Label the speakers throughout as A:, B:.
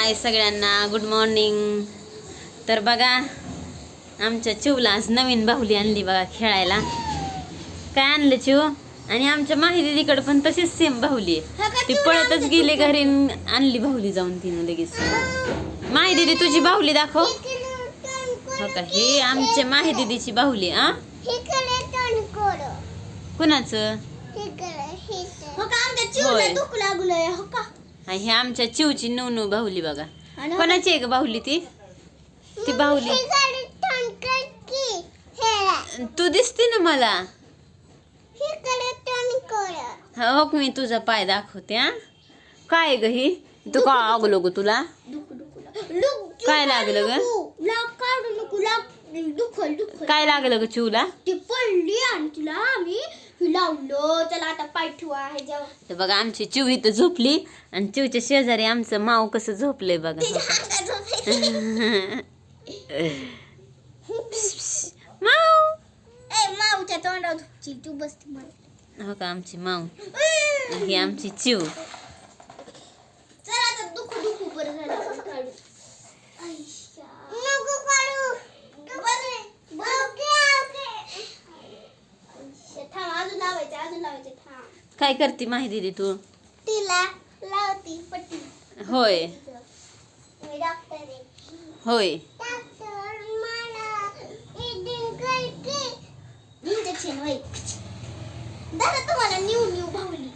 A: हाय सगळ्यांना good morning तर बघा आमच्या चिवला आज नवीन बाहुली आणली बघा खेळायला. काय आणलं चिव? आणि आमच्या माही दिदीकडे पण तशीच सेम बाहुली आहे. ती पळतच गेली घरी आणली बाहुली जाऊन तिनं लगेच. माही दिदी तुझी बाहुली दाखव. हो का? ही आमच्या माही दिदीची बाहुली आ कुणाचं?
B: हो
A: होय.
B: लागलंय हो का
A: आमच्या चिवची नऊ बाहुली बघा.
B: आणि
A: कोणाची आहे ग बाहुली ती? ती बाहुली. तू दिसते ना मला. हा, का मी तुझा पाय दाखवते हा. काय ग ही? तू का लागलो ग तुला? काय लागलं ग? काय लागलं ग चिवला?
B: ती पडली आणि तिला आम्ही लावलं. चला आता पाय ठेवा हे जाऊ.
A: तर बघा आमची चिव इथं झोपली आणि चिवच्या शेजारी आमचं माव कसं झोपलंय बघा. का. माव!
B: ए माऊच्या तोंडावर धुपची तू बसती मला.
A: हो का आमची माव. ही आमची चिव.
B: थांब
A: काय करते माहिती दीदी तू?
B: तिला लावती पट्टी.
A: होय.
B: मी डॉक्टर आहे.
A: होय.
B: डॉक्टर मला इंजेक्शन होय. दादा तुम्हाला न्यू न्यू भावली.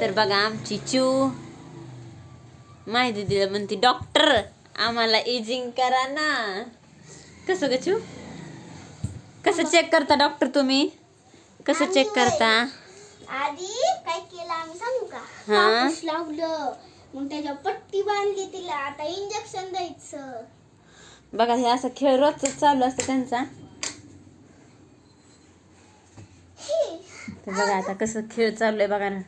A: तर बघा आमची चिव माहिती दिलं म्हणते डॉक्टर आम्हाला एजिंग करा ना. कसं ग चिव कसं चेक करता डॉक्टर तुम्ही? कसं चेक करता?
B: आधी काय केलं आम्ही सांगू का?
A: हा.
B: कापूस लावलं मग त्याच्या पट्टी बांधली तिला. आता इंजेक्शन द्यायचं.
A: बघा हे असं खेळ रोजच चालू असतं त्यांचा. तर बघा आता कसं खेळ चालू आहे बघा ना.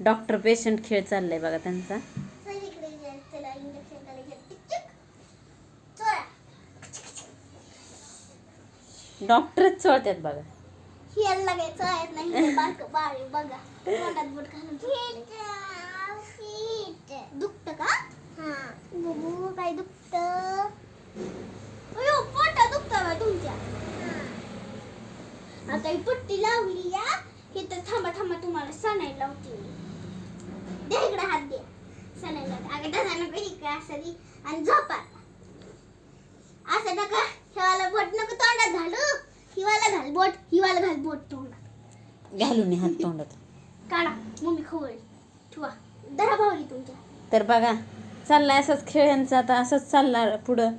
A: डॉक्टर पेशंट खेळ चाललाय बघा त्यांचा
B: चल इकडे ये, त्याला इंजेक्शन करायचं टिक टिक चोळा
A: डॉक्टरच चोळतात बघा.
B: लागायचं आहेत नाही. बारक बाळ आहे, बघा. तोंडात बोट घालून दुखत का? बघू काय दुखत. अयो पोटा दुखत बा तुमच्या. आता ही पट्टी लावली या. हे तर थांबा थांबा तुम्हाला लावते मी. इकडे हात दे सणाई लावते. अगं तसा नको इकडे असं दे आणि झोपा. असं नका. हिवाला बोट नको तोंडात बोट हिवाला घाल बोट तोंडात.
A: घालून हात तोंडात.
B: काढा मम्मी खवळ ठेवा. दरा भावली तुमच्या.
A: तर बघा चाललाय असंच खेळ यांचा आता असंच चालणार पुढं.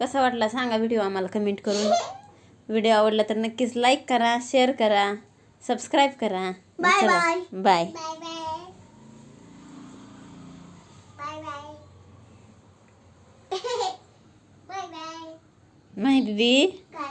A: कसा वाटला सांगा व्हिडिओ आम्हाला कमेंट करून. व्हिडिओ आवडला तर नक्कीच लाईक करा शेअर करा सबस्क्राईब करा. Bye
B: bye bye bye bye bye bye